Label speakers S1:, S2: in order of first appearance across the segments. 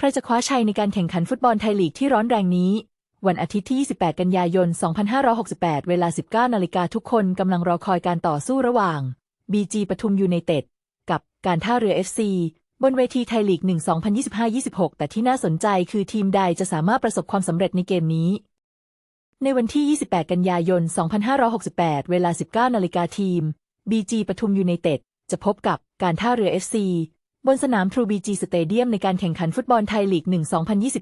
S1: ใครจะคว้าชัยในการแข่งขันฟุตบอลไทยลีกที่ร้อนแรงนี้ วันอาทิตย์ที่ 28 กันยายน 2568 เวลา 19 นาฬิกาทุกคนกำลังรอคอยการต่อสู้ระหว่าง BG ปทุมยูไนเต็ด กับการท่าเรือ FC บนเวทีไทยลีก 1 2025-26 แต่ที่น่าสนใจคือทีมใดจะสามารถประสบความสำเร็จในเกมนี้ ในวันที่ 28 กันยายน 2568 เวลา 19 นาฬิกาทีม BG ปทุมยูไนเต็ด จะพบกับการท่าเรือ FC บนสนาม True BG Stadium ในการแข่งขันฟุตบอลไทยลีก 1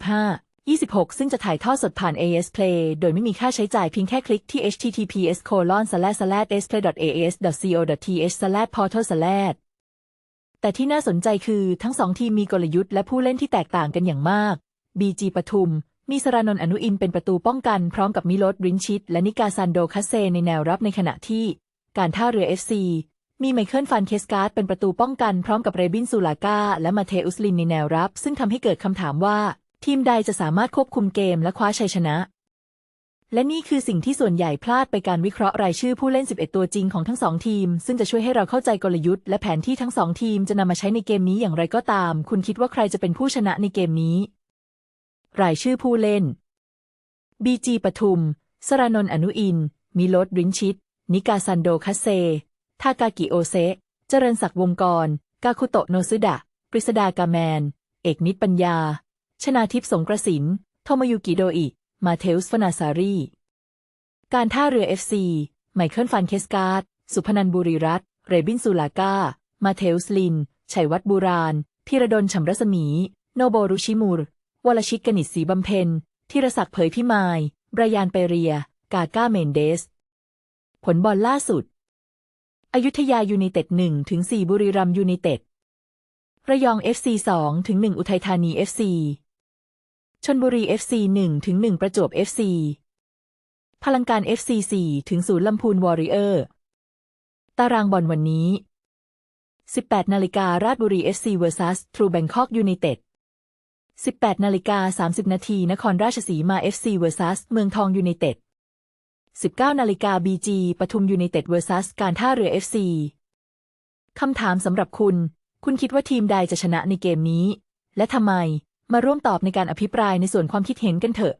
S1: 2025 26 ซึ่งจะถ่ายทอดสดผ่าน AS Play โดยไม่มีค่าใช้จ่ายเพียงแค่คลิกที่ https splay.asplay.th.co.th slash portal slash แต่ที่น่าสนใจคือทั้งสองทีมมีกลยุทธ์และผู้เล่นที่แตกต่างกันอย่างมาก BG ปทุม มีสรานนท์อนุอินเป็นประตูป้องกันพร้อมกับมิโลดรินชิต และนิกาซันโดคัสเซในแนวรับในขณะที่ การท่าเรือ FC มีไมเคิลฟันเคสการ์ดเป็นประตูป้องกันพร้อมกับเรบินซูลากาและมาเทอุสลินในแนวรับ ซึ่งทำให้เกิดคำถามว่า ทีมใดจะสามารถควบคุมเกมและคว้าชัยชนะ และนี่คือสิ่งที่ส่วนใหญ่พลาดไปการวิเคราะห์รายชื่อผู้เล่น 11 ตัวจริงของทั้งสองทีม ซึ่งจะช่วยให้เราเข้าใจกลยุทธ์และแผนที่ทั้งสองทีมจะนำมาใช้ในเกมนี้อย่างไรก็ตาม คุณคิดว่าใครจะเป็นผู้ชนะในเกมนี้ รายชื่อผู้เล่น BG ปทุม สรานนท์อนุอิน มิโลดรินชิต นิกาซันโดคัสเซ ทากากิโอเซเจริญศักดิ์วงกร กาคุโตโนซึดะปริศดากาแมน เอกนิตปัญญา ชนาทิพสงกระสิน โทมยุกิโดอิ มาเทลส์ฟนาซารี การท่าเรือ FC ไมเคิลฟันเคสการ์ด สุพนันบุรีรัตเรบินซูลากามาเทลส์ลิน ชัยวัฒบูรานธีรดลฉำรัศมี โนโบรุชิมูร วลชิตกนิษฐ์ศรีบำเพ็ญธีรศักดิ์เผยพิมาย บรยานเปเรีย กาก้าเมนเดส ผลบอลล่าสุด อยุธยายูไนเต็ดหนึ่งถึงสี่บุรีรัมยูไนเต็ด ระยองเอฟซีสองถึงหนึ่งอุทัยธานีเอฟซีชนบุรีเอฟซีหนึ่งถึงหนึ่งประจวบเอฟซีพลังการเอฟซีสี่ถึงศูนย์ลำพูนวอริเออร์ ตารางบอลวันนี้สิบแปดนาฬิการาชบุรีเอฟซีเวอร์ซัสทรูแบงคอกยูไนเต็ดสิบแปดนาฬิกาสามสิบนาที นครราชสีมาเอฟซีเวอร์ซัสเมืองทองยูไนเต็ด 19นาฬิกา BG ปทุมยูไนเต็ดเวอร์ซัสการท่าเรือ FC คำถามสำหรับคุณ คุณคิดว่าทีมใดจะชนะในเกมนี้ และทำไม มาร่วมตอบในการอภิปรายในส่วนความคิดเห็นกันเถอะ